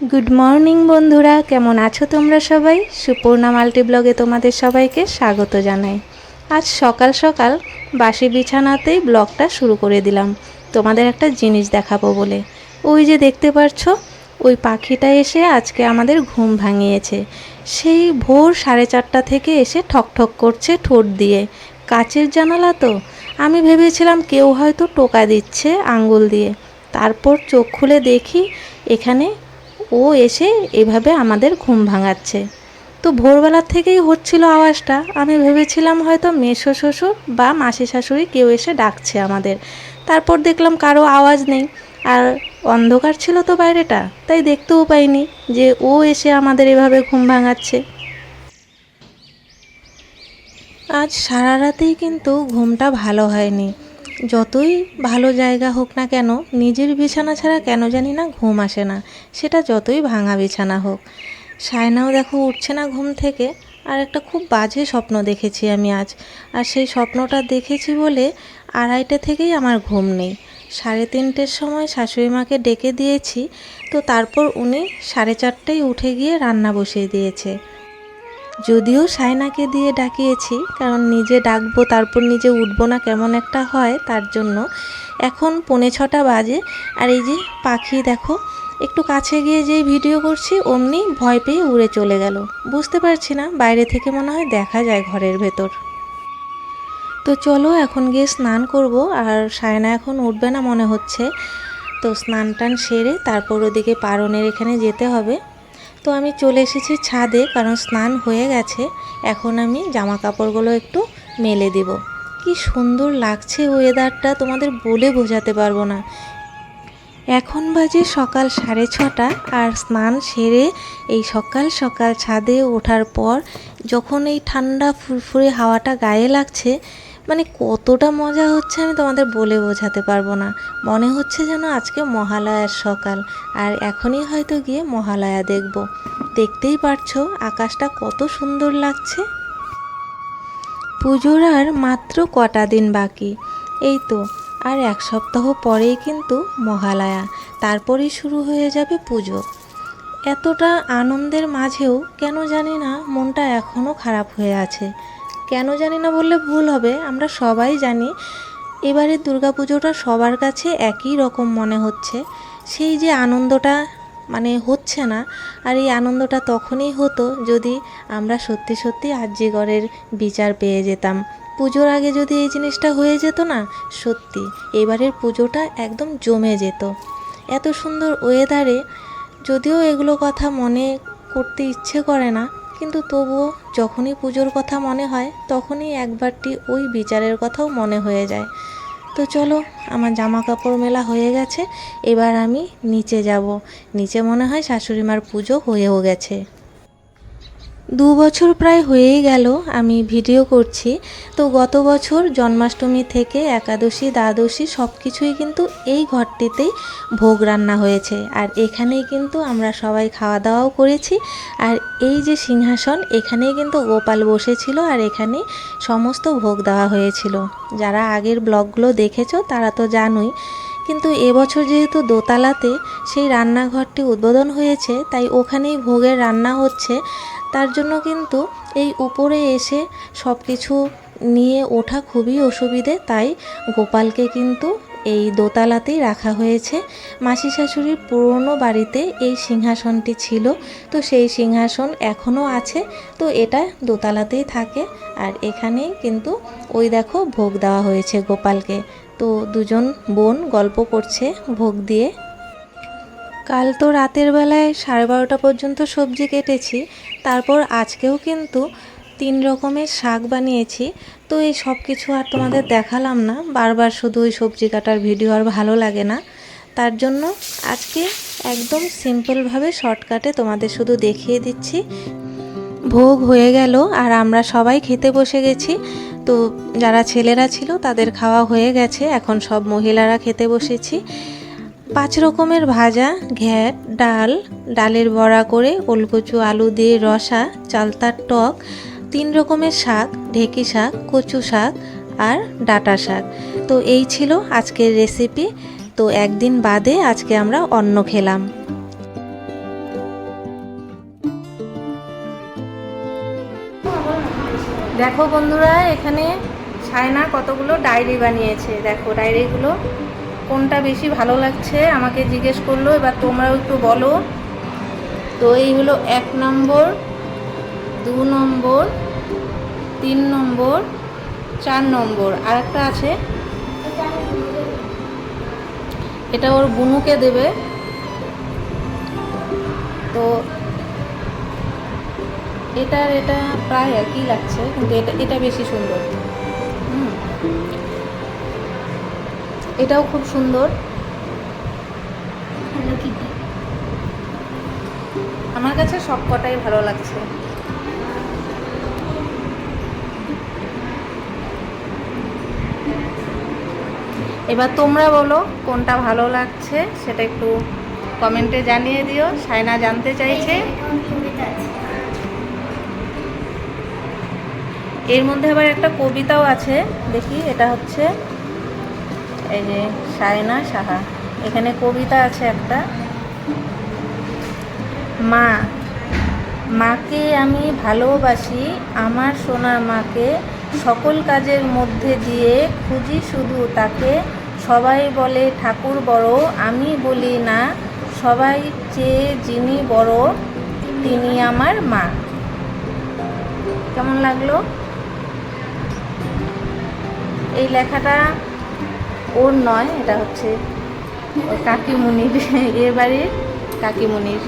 Good morning বন্ধুরা। কেমন আছো তোমরা সবাই? সুপর্ণা মাল্টি ব্লগে তোমাদের সবাইকে স্বাগত জানাই। আজ সকাল সকাল বাসি বিছানাতেই ব্লগটা শুরু করে দিলাম। তোমাদের একটা জিনিস দেখাবো বলে। ওই যে দেখতে পাচ্ছ ওই পাখিটা এসে আজকে আমাদের ঘুম ভাঙিয়েছে। সেই ভোর সাড়ে চারটা থেকে এসে ঠক ঠক করছে ঠোঁট দিয়ে। কাচের জানালা তো। আমি ভেবেছিলাম কেউ হয়তো টোকা দিচ্ছে আঙ্গুল দিয়ে। তারপর চোখ খুলে দেখি এখানে ও এসে এভাবে আমাদের ঘুম ভাঙাচ্ছে। তো ভোরবেলার থেকেই হচ্ছিল আওয়াজটা। আমি ভেবেছিলাম হয়তো মেসো শ্বশুর বা মাসি শাশুড়ি কেউ এসে ডাকছে আমাদের। তারপর দেখলাম কারও আওয়াজ নেই। আর অন্ধকার ছিল তো বাইরেটা, তাই দেখতেও পাইনি যে ও এসে আমাদের এভাবে ঘুম ভাঙাচ্ছে। আজ সারা রাতেই কিন্তু ঘুমটা ভালো হয়নি। যতই ভালো জায়গা হোক না কেন, নিজের বিছানা ছাড়া কেন জানি না ঘুম আসে না। সেটা যতই ভাঙা বিছানা হোক। সায়নাও দেখো উঠছে না ঘুম থেকে, আর একটা খুব বাজে স্বপ্ন দেখেছি আমি আজ। আর সেই স্বপ্নটা দেখেছি বলে আড়াইটে থেকেই আমার ঘুম নেই। সাড়ে তিনটের সময় শাশুড়ি মাকে ডেকে দিয়েছি, তো তারপর উনি সাড়ে চারটেই উঠে গিয়ে রান্না বসিয়ে দিয়েছে। যদিও সায়নাকে দিয়ে ডাকিয়েছি, কারণ নিজে ডাকবো, তারপর নিজে উঠবো না কেমন একটা হয়, তার জন্য। এখন পৌনে ছটা বাজে, আর এই যে পাখি দেখো, একটু কাছে গিয়ে যেই ভিডিও করছি, অমনি ভয় পেয়ে উড়ে চলে গেল। বুঝতে পারছি না, বাইরে থেকে মনে হয় দেখা যায় ঘরের ভেতর। তো চলো এখন গিয়ে স্নান করব, আর সায়না এখন উঠবে না মনে হচ্ছে। তো স্নান টান সেরে তারপর ওদিকে পারনের এখানে যেতে হবে। তো আমি চলে এসেছি ছাদে, কারণ স্নান হয়ে গেছে। এখন আমি জামা কাপড়গুলো একটু মেলে দেব। কি সুন্দর লাগছে ওয়েদারটা তোমাদের বলে বোঝাতে পারব না। এখন বাজে সকাল সাড়ে ছটা, আর স্নান সেরে এই সকাল সকাল ছাদে ওঠার পর যখন এই ঠান্ডা ফুরফুরে হাওয়াটা গায়ে লাগছে মানে কতটা মজা হচ্ছে আমি তোমাদের বলে বোঝাতে পারব না। মনে হচ্ছে যেন আজকে মহালয়ার সকাল, আর এখনই হয়তো গিয়ে মহালয়া দেখব। দেখতেই পারছ আকাশটা কত সুন্দর লাগছে। পুজোর আর মাত্র কটা দিন বাকি। এই তো, আর এক সপ্তাহ পরেই কিন্তু মহালয়া, তারপরেই শুরু হয়ে যাবে পুজো। এতটা আনন্দের মাঝেও কেন জানি না মনটা এখনও খারাপ হয়ে আছে। কেন জানি না বললে ভুল হবে, আমরা সবাই জানি। এবারের দুর্গাপুজোটা সবার কাছে একই রকম মনে হচ্ছে। সেই যে আনন্দটা মানে হচ্ছে না, আর এই আনন্দটা তখনই হতো যদি আমরা সত্যি সত্যি আর্যিগড়ের বিচার পেয়ে যেতাম। পুজোর আগে যদি এই জিনিসটা হয়ে যেত না, সত্যি, এবারের পুজোটা একদম জমে যেত। এত সুন্দর ওয়েদারে যদিও এগুলো কথা মনে করতে ইচ্ছে করে না কিন্তু তবুও যখনই পুজোর কথা মনে হয়, তখনই একবারটি ওই বিচারের কথাও মনে হয়ে যায়। তো চলো, আমার জামা কাপড় মেলা হয়ে গেছে, এবার আমি নিচে যাব। নিচে মনে হয় শাশুড়ি মার পুজো হয়েও গেছে। দু বছর প্রায় হয়েই গেল, আমি ভিডিও করছি। তো গত বছর জন্মাষ্টমী থেকে একাদশী, দ্বাদশী সব কিছুই কিন্তু এই ঘরটিতেই ভোগ রান্না হয়েছে। আর এখানেই কিন্তু আমরা সবাই খাওয়া দাওয়াও করেছি। আর এই যে সিংহাসন, এখানেই কিন্তু গোপাল বসেছিল আর এখানেই সমস্ত ভোগ দেওয়া হয়েছিল। যারা আগের ব্লগগুলো দেখেছ তারা তো জানোই। কিন্তু এবছর যেহেতু দোতলাতে সেই রান্নাঘরটি উদ্বোধন হয়েছে, তাই ওখানেই ভোগের রান্না হচ্ছে। তার জন্য কিন্তু এই উপরে এসে সব কিছু নিয়ে ওঠা খুবই অসুবিধে, তাই গোপালকে কিন্তু এই দোতলাতেই রাখা হয়েছে। মাসি শাশুড়ির পুরনো বাড়িতে এই সিংহাসনটি ছিল, তো সেই সিংহাসন এখনও আছে, তো এটা দোতলাতেই থাকে। আর এখানেই কিন্তু ওই দেখো ভোগ দেওয়া হয়েছে গোপালকে। তো দুজন বোন গল্প করছে ভোগ দিয়ে। কাল তো রাতের বেলায় সাড়ে বারোটা পর্যন্ত সবজি কেটেছি, তারপর আজকেও কিন্তু তিন রকমের শাক বানিয়েছি। তো এই সব কিছু আর তোমাদের দেখালাম না, বারবার শুধু ওই সবজি কাটার ভিডিও আর ভালো লাগে না। তার জন্য আজকে একদম সিম্পলভাবে শর্টকাটে তোমাদের শুধু দেখিয়ে দিচ্ছি। ভোগ হয়ে গেল আর আমরা সবাই খেতে বসে গেছি। তো যারা ছেলেরা ছিল তাদের খাওয়া হয়ে গেছে, এখন সব মহিলারা খেতে বসেছি। পাঁচ রকমের ভাজা, ঘ্যাট, ডাল, ডালের বড়া করে ওলকচু, আলু দিয়ে রসা, চালতার টক, তিন রকমের শাক, ঢেকি শাক, কচু শাক আর ডাটা শাক। তো এই ছিল আজকের রেসিপি। তো একদিন বাদে আজকে আমরা অন্ন খেলাম। দেখো বন্ধুরা, এখানে সায়না কতগুলো ডায়েরি বানিয়েছে। দেখো ডায়েরিগুলো কোনটা বেশি ভালো লাগছে? আমাকে জিজ্ঞেস করল, এবার তোমরাও একটু বলো। তো এই হলো এক নম্বর, দু নম্বর, তিন নম্বর, চার নম্বর। আর একটা আছে। এটা ওর বুনুকে দেবে। তো এটা এটা প্রায় একই লাগছে, কিন্তু এটা এটা বেশি সুন্দর। এটাও খুব সুন্দর। আমার কাছে সব কটাই ভালো লাগছে। এবার তোমরা বলো কোনটা ভালো লাগছে সেটা একটু কমেন্টে জানিয়ে দিও। সায়না জানতে চাইছে। এর মধ্যে আবার একটা কবিতাও আছে দেখি এটা হচ্ছে এই যে সায়না সাহা। এখানে কবিতা আছে একটা। মা, মাকে আমি ভালোবাসি, আমার সোনার মাকে সকল কাজের মধ্যে দিয়ে খুঁজি শুধু তাকে। সবাই বলে, ঠাকুর বড়, আমি বলি না, সবাই চেয়ে যিনি বড়, তিনি আমার মা। কেমন লাগল? এই লেখাটা ওর নয় এটা হচ্ছে কাকিমুনির এর বাড়ির কাকিমুনির।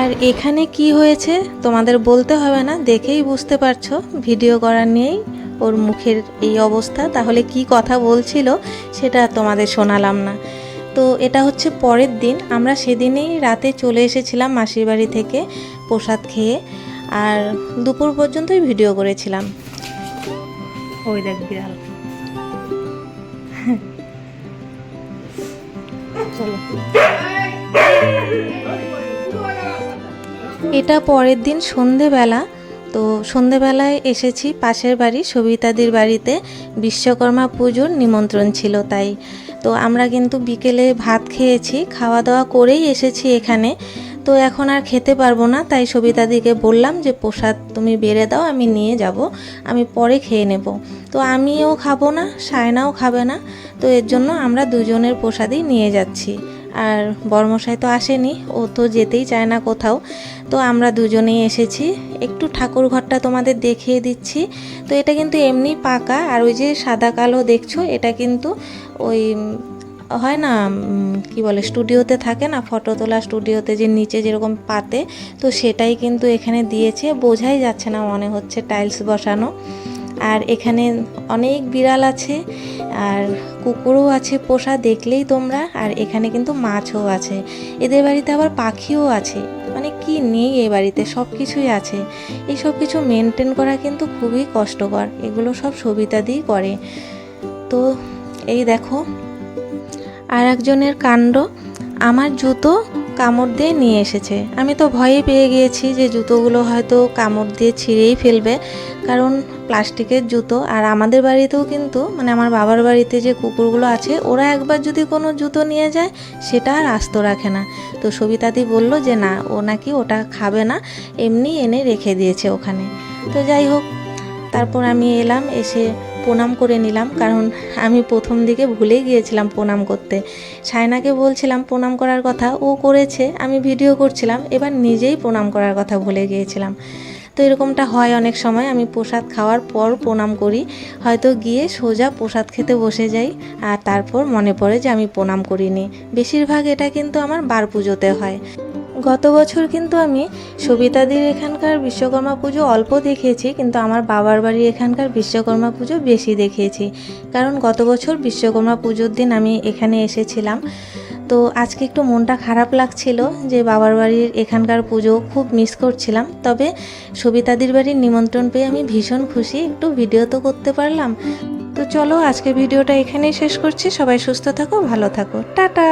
আর এখানে কি হয়েছে তোমাদের বলতে হবে না দেখেই বুঝতে পারছ ভিডিও করার নিয়েই ওর মুখের এই অবস্থা। তাহলে কি কথা বলছিল সেটা তোমাদের শোনালাম না। তো এটা হচ্ছে পরের দিন আমরা সেদিনেই রাতে চলে এসেছিলাম মাসির বাড়ি থেকে প্রসাদ খেয়ে আর দুপুর পর্যন্তই ভিডিও করেছিলাম। ওই দেখ বিড়াল। এটা পরের দিন সন্ধেবেলা। তো সন্ধেবেলায় এসেছি পাশের বাড়ি, সবিতাদির বাড়িতে। বিশ্বকর্মা পুজোর নিমন্ত্রণ ছিল তাই। তো আমরা কিন্তু বিকেলে ভাত খেয়েছি খাওয়া দাওয়া করেই এসেছি এখানে। তো এখন আর খেতে পারব না, তাই সবিতাদিকে বললাম যে, প্রসাদ তুমি বেড়ে দাও, আমি নিয়ে যাব, আমি পরে খেয়ে নেব। তো আমিও খাব না, সায়নাও খাবে না। তো এর জন্য আমরা দুজনের প্রসাদই নিয়ে যাচ্ছি। আর বর্মশাই তো আসেনি, ও তো যেতেই চায় না কোথাও। তো আমরা দুজনেই এসেছি। একটু ঠাকুর ঘরটা তোমাদের দেখিয়ে দিচ্ছি। তো এটা কিন্তু এমনি পাকা, আর ওই যে সাদা কালো দেখছ, এটা কিন্তু ওই, হয় না কি বলে, স্টুডিওতে থাকে না, ফটো তোলা স্টুডিওতে যে নিচে যেরকম পাতে, তো সেটাই কিন্তু এখানে দিয়েছে। বোঝাই যাচ্ছে না, মনে হচ্ছে টাইলস বসানো। আর এখানে অনেক বিড়াল আছে, আর কুকুরও আছে পোষা দেখলেই তোমরা, আর এখানে কিন্তু মাছও আছে। এদের বাড়িতে আবার পাখিও আছে। মানে কি নেই এই বাড়িতে সব কিছুই আছে। এই সব কিছু মেনটেন করা কিন্তু খুবই কষ্টকর। এগুলো সব সবিতা দিয়েই করে। তো এই দেখো আর একজনের কাণ্ড। আমার জুতো কামড় দিয়ে নিয়ে এসেছে। আমি তো ভয়ে পেয়ে গিয়েছি যে জুতোগুলো হয়তো কামড় দিয়ে ছিঁড়েই ফেলবে, কারণ প্লাস্টিকের জুতো। আর আমাদের বাড়িতেও কিন্তু মানে আমার বাবার বাড়িতে যে কুকুরগুলো আছে, ওরা একবার যদি কোনো জুতো নিয়ে যায়, সেটা আর আস্ত রাখে না। তো সবিতাদি বলল যে, না, ও নাকি ওটা খাবে না, এমনি এনে রেখে দিয়েছে ওখানে। তো যাই হোক, তারপর আমি এলাম, এসে প্রণাম করে নিলাম, কারণ আমি প্রথম দিকে ভুলেই গিয়েছিলাম প্রণাম করতে। সায়নাকে বলছিলাম, প্রণাম করার কথা। ও করেছে, আমি ভিডিও করছিলাম, এবার নিজেই প্রণাম করার কথা ভুলে গিয়েছিলাম। তো এরকমটা হয় অনেক সময়, আমি প্রসাদ খাওয়ার পর প্রণাম করি। হয়তো গিয়ে সোজা প্রসাদ খেতে বসে যাই, আর তারপর মনে পড়ে যে আমি প্রণাম করিনি। বেশিরভাগ এটা কিন্তু আমার বার পুজোতে হয়। গত বছর কিন্তু আমি সবিতাদির এখানকার বিশ্বকর্মা পুজো অল্প দেখিয়েছি কিন্তু আমার বাবার বাড়ি এখানকার বিশ্বকর্মা পুজো বেশি দেখিয়েছি কারণ গত বছর বিশ্বকর্মা পুজোর দিন আমি এখানে এসেছিলাম। তো আজকে একটু মনটা খারাপ লাগছিল যে বাবার বাড়ির এখানকার পুজো খুব মিস করছিলাম। তবে সবিতাদির বাড়ির নিমন্ত্রণ পেয়ে আমি ভীষণ খুশি, একটু ভিডিও তো করতে পারলাম। তো চলো আজকে ভিডিওটা এখানেই শেষ করছি। সবাই সুস্থ থাকো, ভালো থাকো। টাটা!